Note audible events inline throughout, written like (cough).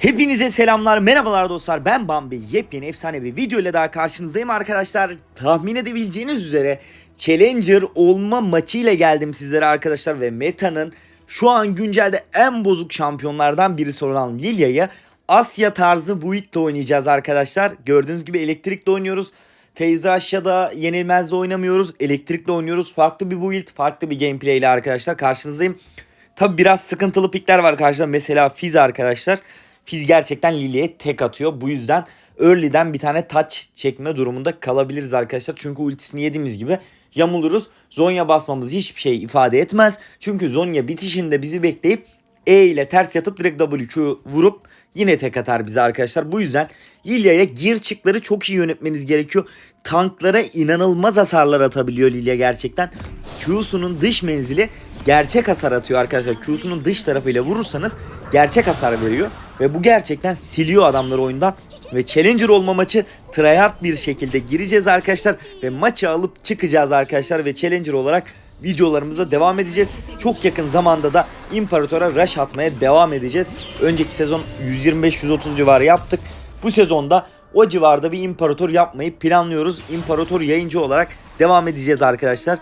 Hepinize selamlar, merhabalar dostlar. Ben Bambi. Yepyeni efsane bir video ile daha karşınızdayım arkadaşlar. Tahmin edebileceğiniz üzere Challenger olma maçı ile geldim sizlere arkadaşlar ve Meta'nın şu an güncelde en bozuk şampiyonlardan birisi olan Lilia'yı Asya tarzı build oynayacağız arkadaşlar. Gördüğünüz gibi elektrikle oynuyoruz. Phase Rush'da yenilmezle oynamıyoruz. Elektrikle oynuyoruz. Farklı bir build, farklı bir gameplay ile arkadaşlar karşınızdayım. Tabi biraz sıkıntılı pikler var karşıda. Mesela Fizz arkadaşlar. Fizz gerçekten Lily'ye tek atıyor. Bu yüzden early'den bir tane touch çekme durumunda kalabiliriz arkadaşlar. Çünkü ultisini yediğimiz gibi yamuluruz. Zonya basmamız hiçbir şey ifade etmez. Çünkü Zonya bitişinde bizi bekleyip E ile ters yatıp direkt WQ vurup yine tek atar bize arkadaşlar. Bu yüzden Lilya'ya gir çıkları çok iyi yönetmeniz gerekiyor. Tanklara inanılmaz hasarlar atabiliyor Lilia gerçekten. Q'sunun dış menzili gerçek hasar atıyor arkadaşlar. Q'sunun dış tarafıyla vurursanız gerçek hasar veriyor. Ve bu gerçekten siliyor adamları oyundan. Ve Challenger olma maçı tryhard bir şekilde gireceğiz arkadaşlar. Ve maçı alıp çıkacağız arkadaşlar. Ve Challenger olarak videolarımıza devam edeceğiz. Çok yakın zamanda da İmparator'a rush atmaya devam edeceğiz. Önceki sezon 125-130 civarı yaptık. Bu sezonda o civarda bir imparator yapmayı planlıyoruz. İmparator yayıncı olarak devam edeceğiz arkadaşlar.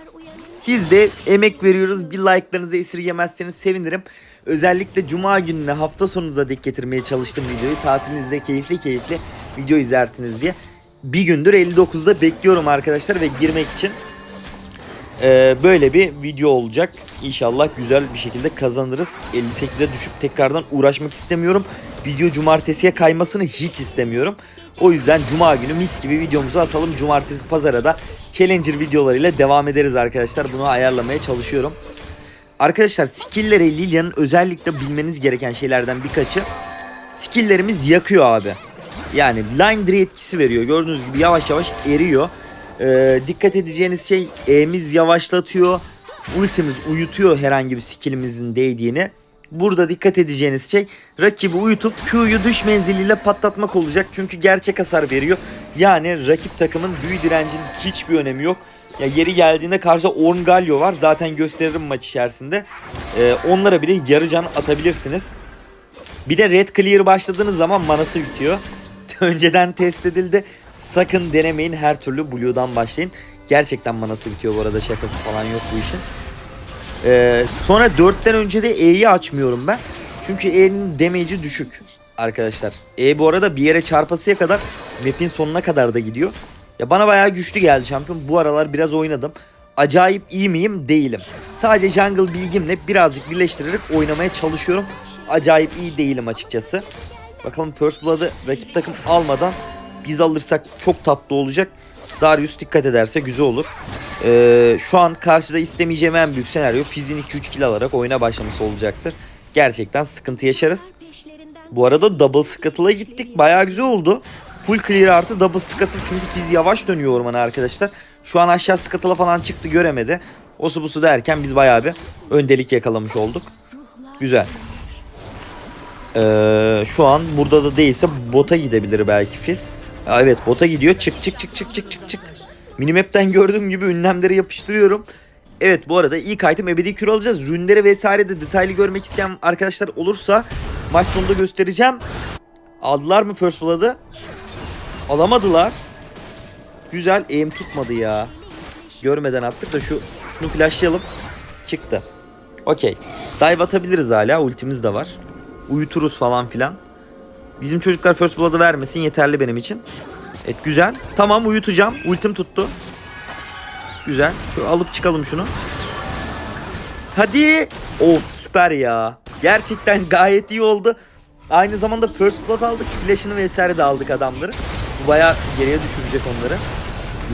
Siz de emek veriyoruz. Bir like'larınızı esirgemezseniz sevinirim. Özellikle cuma gününe hafta sonunuza denk getirmeye çalıştım videoyu. Tatilinizde keyifli keyifli video izlersiniz diye. Bir gündür 59'da bekliyorum arkadaşlar ve girmek için ee, böyle bir video olacak. İnşallah güzel bir şekilde kazanırız. 58'e düşüp tekrardan uğraşmak istemiyorum. Video cumartesiye kaymasını hiç istemiyorum. O yüzden cuma günü mis gibi videomuzu atalım. Cumartesi pazara da Challenger videolarıyla devam ederiz arkadaşlar. Bunu ayarlamaya çalışıyorum. Arkadaşlar skill'lere Lilia'nın özellikle bilmeniz gereken şeylerden birkaçı. Skill'lerimiz yakıyor abi. Yani Ray etkisi veriyor. Gördüğünüz gibi yavaş yavaş eriyor. Ee, dikkat edeceğiniz şey E'miz yavaşlatıyor. Ultimiz uyutuyor herhangi bir skillimizin değdiğini. Burada dikkat edeceğiniz şey rakibi uyutup Q'yu dış menziliyle patlatmak olacak. Çünkü gerçek hasar veriyor. Yani rakip takımın büyü direncinin hiçbir önemi yok. Ya yeri geldiğinde karşıda Ornn Galio var. Zaten gösteririm maç içerisinde. Ee, onlara bile yarı can atabilirsiniz. Bir de Red Clear başladığınız zaman manası bitiyor. (laughs) Önceden test edildi. Sakın denemeyin her türlü Blue'dan başlayın. Gerçekten manası bitiyor bu arada şakası falan yok bu işin. Ee, sonra 4'ten önce de E'yi açmıyorum ben. Çünkü E'nin damage'i düşük arkadaşlar. E bu arada bir yere çarpasıya kadar map'in sonuna kadar da gidiyor. Ya bana bayağı güçlü geldi şampiyon. Bu aralar biraz oynadım. Acayip iyi miyim? Değilim. Sadece jungle bilgimle birazcık birleştirerek oynamaya çalışıyorum. Acayip iyi değilim açıkçası. Bakalım First Blood'ı rakip takım almadan biz alırsak çok tatlı olacak. Darius dikkat ederse güzel olur. Ee, şu an karşıda istemeyeceğim en büyük senaryo Fizz'in 2-3 kill alarak oyuna başlaması olacaktır. Gerçekten sıkıntı yaşarız. Bu arada double scuttle'a gittik. Bayağı güzel oldu. Full clear artı double scuttle çünkü Fizz yavaş dönüyor ormana arkadaşlar. Şu an aşağı scuttle'a falan çıktı göremedi. O su bu su derken biz bayağı bir öndelik yakalamış olduk. Güzel. Ee, şu an burada da değilse bota gidebilir belki Fizz. Evet bota gidiyor. Çık çık çık çık çık çık çık. Minimap'ten gördüğüm gibi ünlemleri yapıştırıyorum. Evet bu arada ilk item ebedi kür alacağız. Rünleri vesaire de detaylı görmek isteyen arkadaşlar olursa maç sonunda göstereceğim. Aldılar mı First Blood'ı? Alamadılar. Güzel aim tutmadı ya. Görmeden attık da şu şunu flashlayalım. Çıktı. Okey. Dive atabiliriz hala. Ultimiz de var. Uyuturuz falan filan. Bizim çocuklar First Blood'ı vermesin yeterli benim için. Evet güzel. Tamam uyutacağım. Ultim tuttu. Güzel. Şu alıp çıkalım şunu. Hadi. Of süper ya. Gerçekten gayet iyi oldu. Aynı zamanda First Blood aldık. Flash'ını vesaire de aldık adamları. Bayağı geriye düşürecek onları.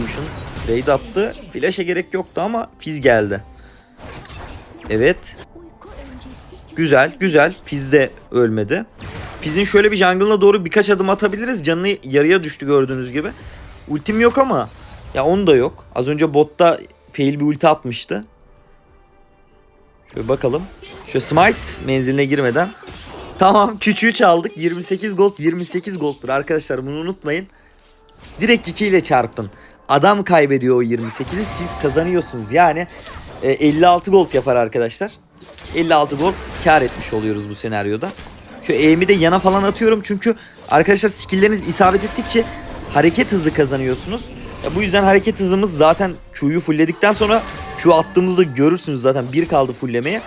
Lucian raid attı. Flash'e gerek yoktu ama Fizz geldi. Evet. Güzel güzel. Fizz de ölmedi. Fizz'in şöyle bir jungle'ına doğru birkaç adım atabiliriz. Canı yarıya düştü gördüğünüz gibi. Ultim yok ama. Ya onun da yok. Az önce botta fail bir ulti atmıştı. Şöyle bakalım. Şu smite menziline girmeden. Tamam küçüğü çaldık. 28 gold 28 gold'tur arkadaşlar bunu unutmayın. Direkt 2 ile çarpın. Adam kaybediyor o 28'i siz kazanıyorsunuz. Yani e, 56 gold yapar arkadaşlar. 56 gold kar etmiş oluyoruz bu senaryoda. Şu E'mi de yana falan atıyorum çünkü arkadaşlar skillleriniz isabet ettikçe hareket hızı kazanıyorsunuz. Ya bu yüzden hareket hızımız zaten Q'yu fullledikten sonra Q attığımızda görürsünüz zaten bir kaldı fulllemeye.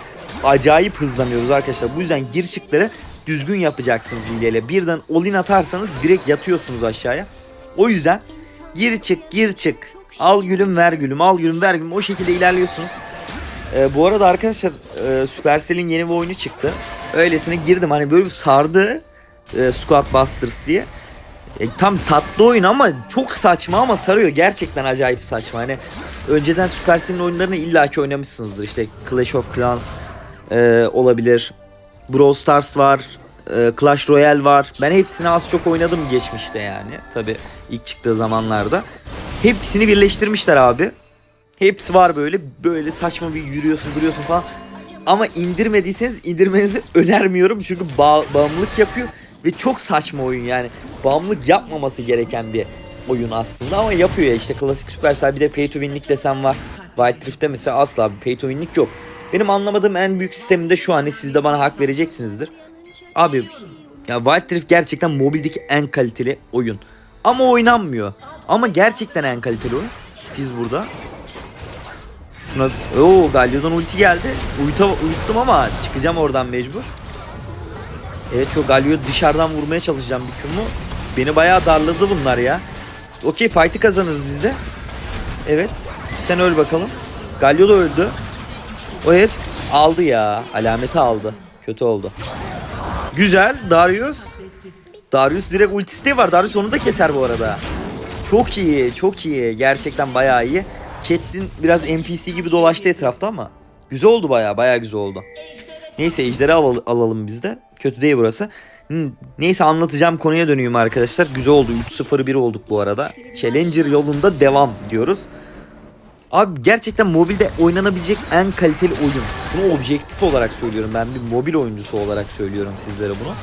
Acayip hızlanıyoruz arkadaşlar. Bu yüzden gir çıkları düzgün yapacaksınız hileyle. Birden all-in atarsanız direkt yatıyorsunuz aşağıya. O yüzden gir çık gir çık. Al gülüm ver gülüm al gülüm ver gülüm o şekilde ilerliyorsunuz. Ee, bu arada arkadaşlar e, Supercell'in yeni bir oyunu çıktı. Öylesine girdim hani böyle bir sardı e, Squad Busters diye. E, tam tatlı oyun ama çok saçma ama sarıyor. Gerçekten acayip saçma. Hani önceden Supercell'in oyunlarını illaki oynamışsınızdır. İşte Clash of Clans e, olabilir. Brawl Stars var. E, Clash Royale var. Ben hepsini az çok oynadım geçmişte yani. Tabi ilk çıktığı zamanlarda. Hepsini birleştirmişler abi. Hepsi var böyle. Böyle saçma bir yürüyorsun duruyorsun falan. Ama indirmediyseniz indirmenizi (laughs) önermiyorum. Çünkü bağ- bağımlılık yapıyor. Ve çok saçma oyun yani. Bağımlılık yapmaması gereken bir oyun aslında ama yapıyor ya işte klasik Supercell bir de pay to win'lik desem var. Wild Rift'te mesela asla bir pay to win'lik yok. Benim anlamadığım en büyük sisteminde şu hani siz de bana hak vereceksinizdir. Abi ya Wild Rift gerçekten mobildeki en kaliteli oyun. Ama oynanmıyor. Ama gerçekten en kaliteli oyun. Biz burada. Şuna Oo Galio'dan ulti geldi. Uyuta, uyuttum ama çıkacağım oradan mecbur. Evet şu Galio'yu dışarıdan vurmaya çalışacağım bir kumu. Beni bayağı darladı bunlar ya. Okey fight'ı kazanırız biz de. Evet. Sen öl bakalım. Galio da öldü. O evet aldı ya. Alameti aldı. Kötü oldu. Güzel. Darius. Darius direkt ultisi de var. Darius onu da keser bu arada. Çok iyi. Çok iyi. Gerçekten bayağı iyi. Catelyn biraz NPC gibi dolaştı etrafta ama. Güzel oldu bayağı. Bayağı güzel oldu. Neyse ejderi al- alalım biz de. Kötü değil burası. Hmm, Neyse anlatacağım konuya dönüyorum arkadaşlar. Güzel oldu. 3-0-1 olduk bu arada. Challenger yolunda devam diyoruz. Abi gerçekten mobilde oynanabilecek en kaliteli oyun. Bunu objektif olarak söylüyorum. Ben bir mobil oyuncusu olarak söylüyorum sizlere bunu.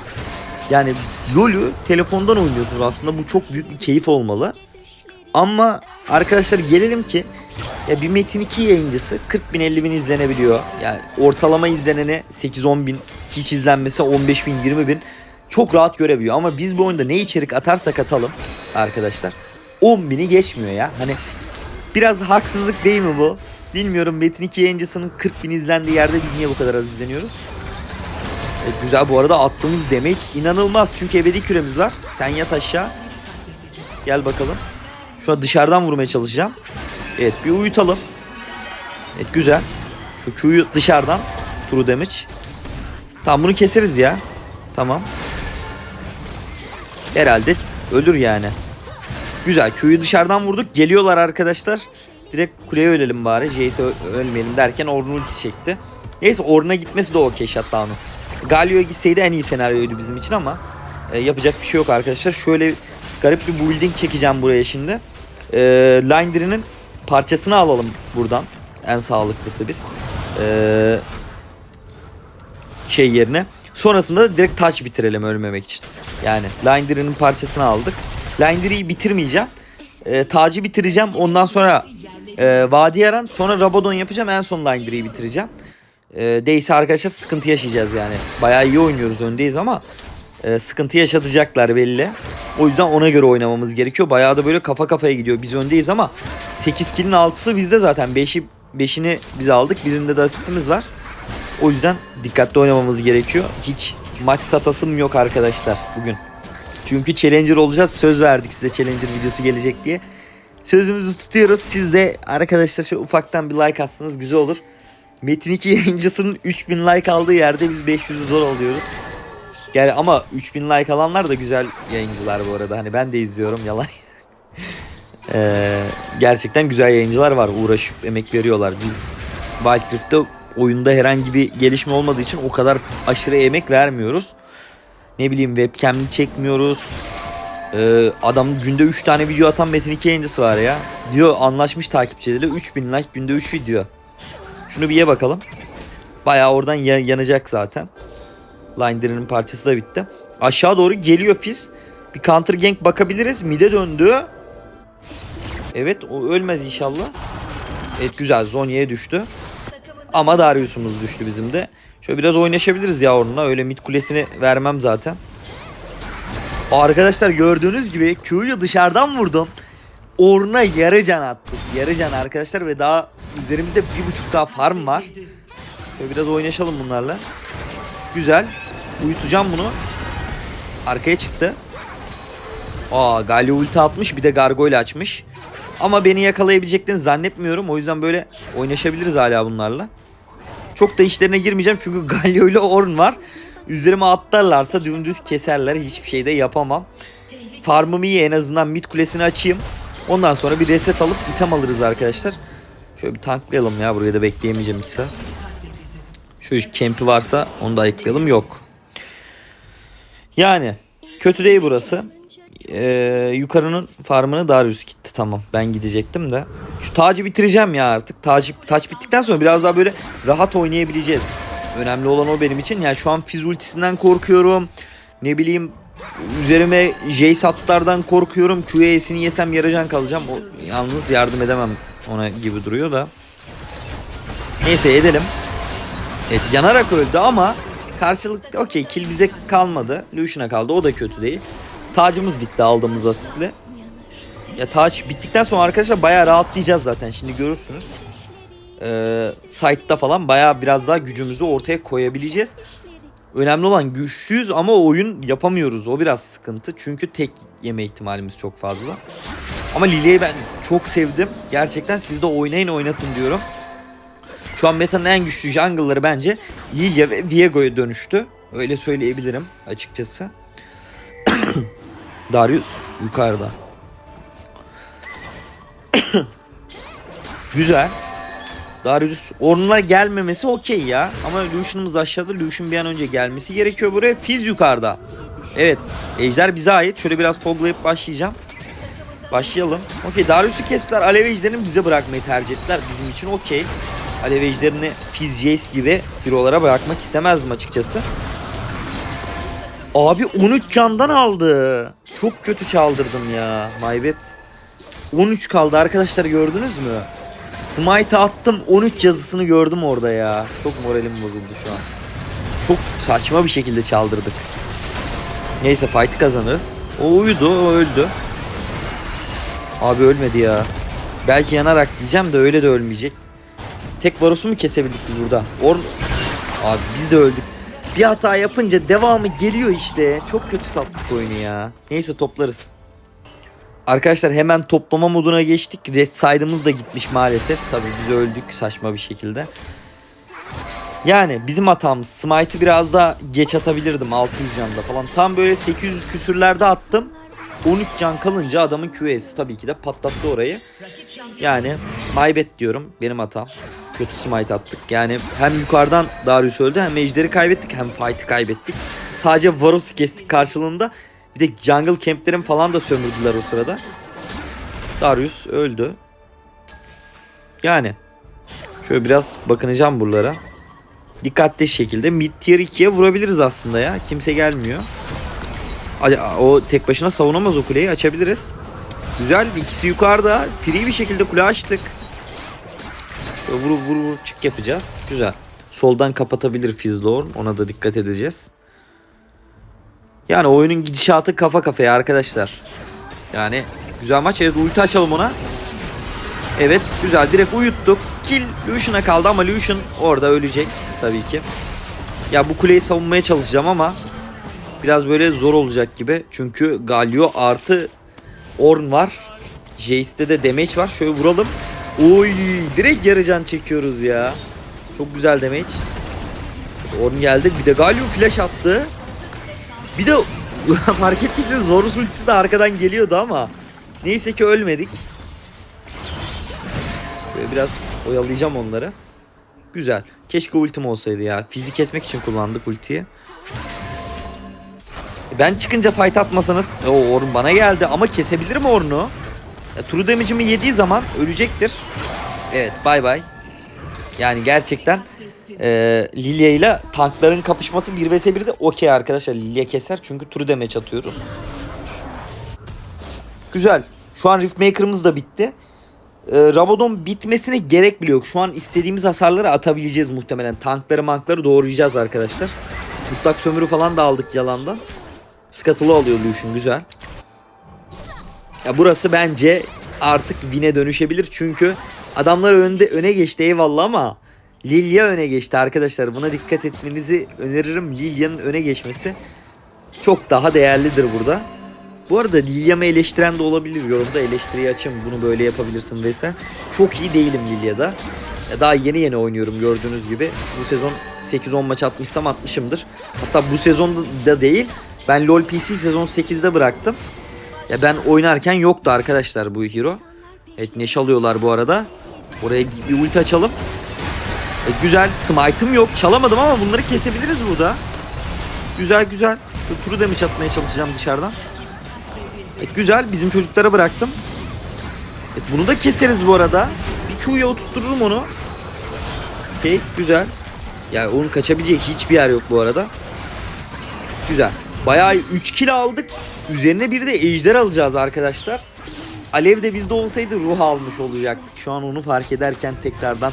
Yani LoL'ü telefondan oynuyorsunuz aslında. Bu çok büyük bir keyif olmalı. Ama arkadaşlar gelelim ki ya bir Metin 2 yayıncısı 40 bin 50 bin izlenebiliyor. Yani ortalama izlenene 8-10 bin hiç izlenmesi 15 bin 20 bin çok rahat görebiliyor. Ama biz bu oyunda ne içerik atarsak atalım arkadaşlar 10 bini geçmiyor ya. Hani biraz haksızlık değil mi bu? Bilmiyorum Metin 2 yayıncısının 40 bin izlendiği yerde biz niye bu kadar az izleniyoruz? E, güzel bu arada attığımız damage inanılmaz. Çünkü ebedi küremiz var. Sen yat aşağı. Gel bakalım. Şu an dışarıdan vurmaya çalışacağım. Evet bir uyutalım. Evet güzel. Şu Q'yu dışarıdan. True damage. Tamam bunu keseriz ya. Tamam. Herhalde ölür yani. Güzel Q'yu dışarıdan vurduk. Geliyorlar arkadaşlar. Direkt kuleye ölelim bari. Jace'e ölmeyelim derken Ornn ulti çekti. Neyse Ornn'a gitmesi de okey shutdown'u. Galio'ya gitseydi en iyi senaryoydu bizim için ama e, yapacak bir şey yok arkadaşlar. Şöyle garip bir building çekeceğim buraya şimdi. E, Linder'inin parçasını alalım buradan. En sağlıklısı biz. E, şey yerine. Sonrasında direkt touch bitirelim ölmemek için. Yani Linder'inin parçasını aldık. Linder'i bitirmeyeceğim. E, tacı bitireceğim. Ondan sonra e, Vadi Yaran. Sonra Rabadon yapacağım. En son Linder'i bitireceğim. E, değilse arkadaşlar sıkıntı yaşayacağız yani. Bayağı iyi oynuyoruz öndeyiz ama e, sıkıntı yaşatacaklar belli. O yüzden ona göre oynamamız gerekiyor. Bayağı da böyle kafa kafaya gidiyor. Biz öndeyiz ama 8 kill'in 6'sı bizde zaten. 5'i 5'ini biz aldık. Birinde de asistimiz var. O yüzden dikkatli oynamamız gerekiyor. Hiç maç satasım yok arkadaşlar bugün. Çünkü Challenger olacağız. Söz verdik size Challenger videosu gelecek diye. Sözümüzü tutuyoruz. Siz de arkadaşlar şu ufaktan bir like atsanız güzel olur. Metin 2 yayıncısının 3000 like aldığı yerde biz 500 zor oluyoruz. Yani ama 3000 like alanlar da güzel yayıncılar bu arada. Hani ben de izliyorum yalan. (laughs) Ee, gerçekten güzel yayıncılar var. Uğraşıp emek veriyorlar. Biz Wild Rift'te oyunda herhangi bir gelişme olmadığı için o kadar aşırı emek vermiyoruz. Ne bileyim webcam'li çekmiyoruz. Ee, adam günde 3 tane video atan Metin 2 yayıncısı var ya. Diyor anlaşmış takipçileriyle 3000 like günde 3 video. Şunu bir ye bakalım. Bayağı oradan ya- yanacak zaten. Linder'ın parçası da bitti. Aşağı doğru geliyor Fizz. Bir counter gank bakabiliriz. Mide döndü. Evet o ölmez inşallah. Evet güzel Zonya'ya düştü. Ama Darius'umuz düştü bizim de. Şöyle biraz oynaşabiliriz ya onunla. Öyle mid kulesini vermem zaten. Arkadaşlar gördüğünüz gibi Q'yu dışarıdan vurdum. Oruna yarı can attık. Yarı can arkadaşlar ve daha üzerimizde bir buçuk daha farm var. Şöyle biraz oynaşalım bunlarla. Güzel. Uyutacağım bunu. Arkaya çıktı. Aa Galio ulti atmış bir de gargoyle açmış. Ama beni yakalayabileceklerini zannetmiyorum. O yüzden böyle oynaşabiliriz hala bunlarla. Çok da işlerine girmeyeceğim çünkü (laughs) Galio ile Orn var. Üzerime atlarlarsa dümdüz keserler. Hiçbir şey de yapamam. Farmımı iyi en azından mid kulesini açayım. Ondan sonra bir reset alıp item alırız arkadaşlar. Şöyle bir tanklayalım ya buraya da bekleyemeyeceğim 2 saat. Şu kempi varsa onu da ayıklayalım. Yok. Yani kötü değil burası. Ee, yukarının farmını Darius gitti tamam. Ben gidecektim de. Şu tacı bitireceğim ya artık. Tacı, taç bittikten sonra biraz daha böyle rahat oynayabileceğiz. Önemli olan o benim için. Yani şu an Fizz ultisinden korkuyorum. Ne bileyim üzerime Jace atlardan korkuyorum. QA'sini yesem yarıcan kalacağım. O, yalnız yardım edemem ona gibi duruyor da. Neyse edelim. Evet yanarak öldü ama karşılıklı okey kill bize kalmadı. Lucian'a kaldı o da kötü değil. Tacımız bitti aldığımız asistle. Ya taç bittikten sonra arkadaşlar bayağı rahatlayacağız zaten şimdi görürsünüz. Ee, site'da falan bayağı biraz daha gücümüzü ortaya koyabileceğiz. Önemli olan güçlüyüz ama oyun yapamıyoruz. O biraz sıkıntı. Çünkü tek yeme ihtimalimiz çok fazla. Ama Lilia'yı ben çok sevdim. Gerçekten siz de oynayın oynatın diyorum. Şu an metanın en güçlü jungle'ları bence Lilia ve Viego'ya dönüştü. Öyle söyleyebilirim açıkçası. (clears throat) Darius yukarıda. (coughs) Güzel. Darius Ornn'a gelmemesi okey ya. Ama Lucian'ımız aşağıda. Lucian bir an önce gelmesi gerekiyor buraya. Fizz yukarıda. Evet. Ejder bize ait. Şöyle biraz poglayıp başlayacağım. Başlayalım. Okey Darius'u kestiler. Alev ejderini bize bırakmayı tercih ettiler. Bizim için okey. Alev ejderini Fizz Jace gibi hero'lara bırakmak istemezdim açıkçası. Abi 13 candan aldı. Çok kötü çaldırdım ya. Maybet. 13 kaldı arkadaşlar gördünüz mü? Smite attım 13 yazısını gördüm orada ya. Çok moralim bozuldu şu an. Çok saçma bir şekilde çaldırdık. Neyse fight'ı kazanırız. O uyudu o öldü. Abi ölmedi ya. Belki yanarak diyeceğim de öyle de ölmeyecek. Tek varosu mu kesebildik biz burada? Or Abi biz de öldük. Bir hata yapınca devamı geliyor işte. Çok kötü sattık oyunu ya. Neyse toplarız. Arkadaşlar hemen toplama moduna geçtik. Red side'ımız da gitmiş maalesef. Tabii biz öldük saçma bir şekilde. Yani bizim hatamız. Smite'ı biraz daha geç atabilirdim 600 canda falan. Tam böyle 800 küsürlerde attım. 13 can kalınca adamın QS'i tabii ki de patlattı orayı. Yani maybet diyorum benim hatam. Kötü smite attık. Yani hem yukarıdan Darius öldü hem ejderi kaybettik hem fight'ı kaybettik. Sadece Varus'u kestik karşılığında. Bir de jungle camplerin falan da sömürdüler o sırada. Darius öldü. Yani şöyle biraz bakınacağım buralara. Dikkatli şekilde mid tier 2'ye vurabiliriz aslında ya. Kimse gelmiyor. O tek başına savunamaz o kuleyi açabiliriz. Güzel ikisi yukarıda. Free bir şekilde kule açtık. Böyle vur vur vur çık yapacağız. Güzel. Soldan kapatabilir Fizdorn. Ona da dikkat edeceğiz. Yani oyunun gidişatı kafa kafaya arkadaşlar. Yani güzel maç. Evet ulti açalım ona. Evet güzel direkt uyuttuk. Kill Lucian'a kaldı ama Lucian orada ölecek tabii ki. Ya bu kuleyi savunmaya çalışacağım ama biraz böyle zor olacak gibi. Çünkü Galio artı Orn var. Jace'de de damage var. Şöyle vuralım. Oy direkt yarı can çekiyoruz ya. Çok güzel damage. Orn geldi. Bir de Galio flash attı. Bir de (laughs) fark ettiyseniz Zorus ultisi de arkadan geliyordu ama neyse ki ölmedik. Böyle biraz oyalayacağım onları. Güzel. Keşke ultim olsaydı ya. Fizi kesmek için kullandık ultiyi. Ben çıkınca fight atmasanız o Orn bana geldi ama kesebilirim Orn'u. Ya, true damage'imi yediği zaman ölecektir. Evet bay bay. Yani gerçekten e, Lilia ile tankların kapışması 1 vs 1'de okey arkadaşlar. Lilia keser çünkü true damage atıyoruz. Güzel. Şu an Riftmaker'ımız da bitti. e, Rabadon bitmesine gerek bile yok. Şu an istediğimiz hasarları atabileceğiz muhtemelen. Tankları mankları doğrayacağız arkadaşlar. Mutlak sömürü falan da aldık yalandan. Skatılı alıyor Lucian güzel. Ya burası bence artık win'e dönüşebilir çünkü adamlar önde öne geçti eyvallah ama Lilia öne geçti arkadaşlar. Buna dikkat etmenizi öneririm. Lilia'nın öne geçmesi çok daha değerlidir burada. Bu arada Lilia'mı eleştiren de olabilir. Yorumda eleştiriyi açın. Bunu böyle yapabilirsin vs. Çok iyi değilim Lilia'da. Daha yeni yeni oynuyorum gördüğünüz gibi. Bu sezon 8-10 maç atmışsam atmışımdır. Hatta bu sezon da değil. Ben LoL PC sezon 8'de bıraktım. Ya ben oynarken yoktu arkadaşlar bu hero. Evet neş alıyorlar bu arada. Oraya bir ulti açalım. E, güzel. Smite'ım yok. Çalamadım ama bunları kesebiliriz burada. Güzel güzel. Turu damage atmaya çalışacağım dışarıdan. Evet, güzel. Bizim çocuklara bıraktım. Evet, bunu da keseriz bu arada. Bir Q'ya oturttururum onu. Okey. Güzel. Yani onun kaçabilecek hiçbir yer yok bu arada. Güzel. Bayağı 3 kill aldık. Üzerine bir de ejder alacağız arkadaşlar. Alev de bizde olsaydı ruh almış olacaktık. Şu an onu fark ederken tekrardan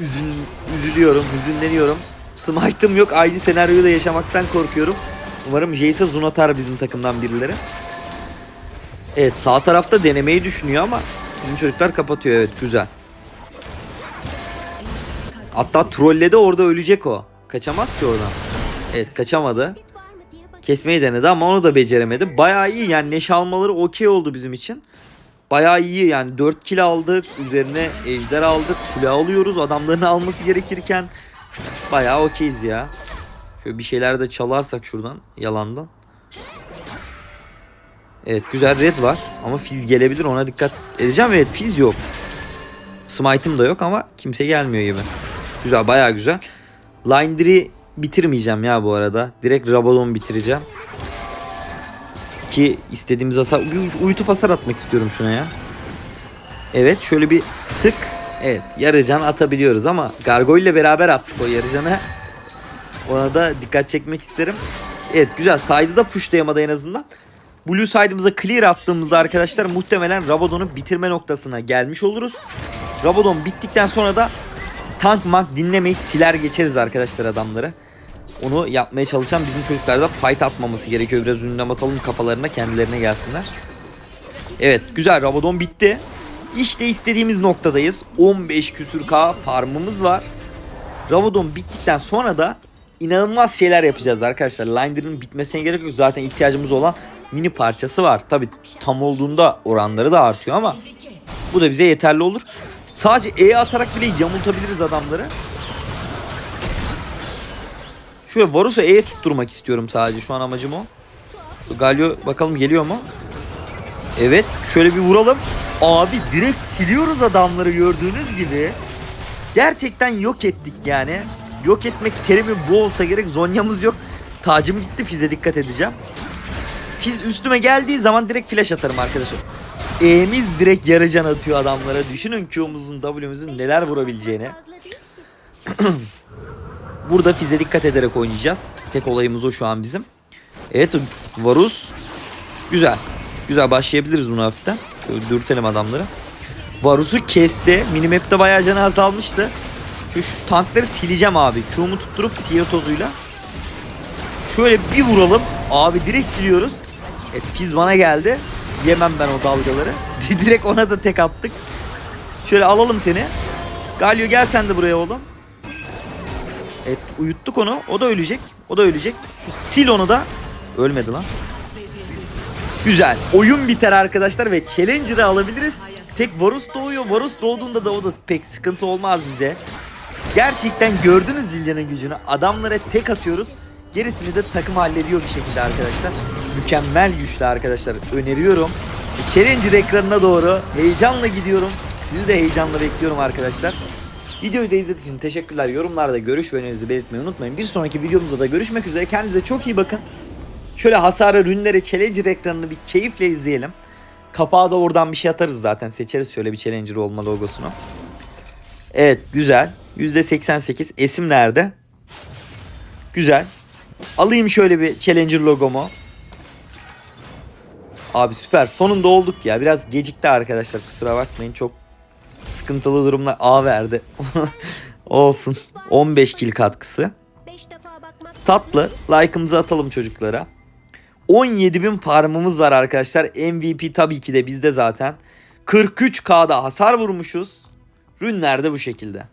üzün, üzülüyorum, hüzünleniyorum. Smite'ım yok. Aynı senaryoda yaşamaktan korkuyorum. Umarım Jace'e Zun atar bizim takımdan birileri. Evet sağ tarafta denemeyi düşünüyor ama bizim çocuklar kapatıyor. Evet güzel. Hatta trolledi orada ölecek o. Kaçamaz ki oradan. Evet kaçamadı. Kesmeyi denedi ama onu da beceremedi. Bayağı iyi yani neş almaları okey oldu bizim için. Bayağı iyi yani 4 kill aldık. Üzerine ejder aldık. Kule alıyoruz. Adamların alması gerekirken bayağı okeyiz ya. Şöyle bir şeyler de çalarsak şuradan yalandan. Evet güzel red var ama fiz gelebilir ona dikkat edeceğim. Evet fiz yok. Smite'ım da yok ama kimse gelmiyor gibi. Güzel bayağı güzel. Linder'i bitirmeyeceğim ya bu arada. Direkt Rabadon bitireceğim. Ki istediğimiz hasar... Uyutup hasar atmak istiyorum şuna ya. Evet şöyle bir tık. Evet yarıcan atabiliyoruz ama Gargoyle ile beraber attık o yarıcanı. Ona da dikkat çekmek isterim. Evet güzel. Side'ı da pushlayamadı en azından. Blue side'ımıza clear attığımızda arkadaşlar muhtemelen Rabadon'u bitirme noktasına gelmiş oluruz. Rabadon bittikten sonra da tank mank dinlemeyi siler geçeriz arkadaşlar adamları. Onu yapmaya çalışan bizim çocuklar da fight atmaması gerekiyor. Biraz ünlem atalım kafalarına kendilerine gelsinler. Evet güzel Rabadon bitti. İşte istediğimiz noktadayız. 15 küsür K farmımız var. Rabadon bittikten sonra da inanılmaz şeyler yapacağız arkadaşlar. Linder'ın bitmesine gerek yok. Zaten ihtiyacımız olan mini parçası var. Tabi tam olduğunda oranları da artıyor ama bu da bize yeterli olur. Sadece E atarak bile yamultabiliriz adamları. Şöyle Varus'u E'ye tutturmak istiyorum sadece. Şu an amacım o. Galio bakalım geliyor mu? Evet. Şöyle bir vuralım. Abi direkt siliyoruz adamları gördüğünüz gibi. Gerçekten yok ettik yani. Yok etmek terimi bu olsa gerek. Zonya'mız yok. Tacım gitti. Fize dikkat edeceğim. Fiz üstüme geldiği zaman direkt flash atarım arkadaşlar. E'miz direkt yarı can atıyor adamlara. Düşünün Q'muzun W'muzun neler vurabileceğini. (clears throat) Burada Fiz'e dikkat ederek oynayacağız. Tek olayımız o şu an bizim. Evet Varus. Güzel. Güzel başlayabiliriz bunu hafiften. Şöyle dürtelim adamları. Varus'u kesti. Minimap'te bayağı canı azalmıştı. Şu, şu tankları sileceğim abi. Q'mu tutturup siyah tozuyla. Şöyle bir vuralım. Abi direkt siliyoruz. Evet Fiz bana geldi. Yemem ben o dalgaları. (laughs) direkt ona da tek attık. Şöyle alalım seni. Galio gel sen de buraya oğlum. Evet uyuttuk onu. O da ölecek. O da ölecek. Şu sil onu da. Ölmedi lan. Güzel. Oyun biter arkadaşlar ve Challenger'ı alabiliriz. Tek Varus doğuyor. Varus doğduğunda da o da pek sıkıntı olmaz bize. Gerçekten gördünüz Lilia'nın gücünü. Adamlara tek atıyoruz. Gerisini de takım hallediyor bir şekilde arkadaşlar. Mükemmel güçlü arkadaşlar. Öneriyorum. Challenger ekranına doğru heyecanla gidiyorum. Sizi de heyecanla bekliyorum arkadaşlar. Videoyu da izlediğiniz için teşekkürler. Yorumlarda görüş ve önerinizi belirtmeyi unutmayın. Bir sonraki videomuzda da görüşmek üzere. Kendinize çok iyi bakın. Şöyle hasarı, rünleri, Challenger ekranını bir keyifle izleyelim. Kapağa da oradan bir şey atarız zaten. Seçeriz şöyle bir Challenger olma logosunu. Evet güzel. %88. Esim nerede? Güzel. Alayım şöyle bir Challenger logomu. Abi süper. Sonunda olduk ya. Biraz gecikti arkadaşlar. Kusura bakmayın. Çok sıkıntılı durumla A verdi. (laughs) Olsun. 15 kill katkısı. Tatlı. Like'ımızı atalım çocuklara. 17.000 farmımız var arkadaşlar. MVP tabii ki de bizde zaten. 43k'da hasar vurmuşuz. Rünler de bu şekilde.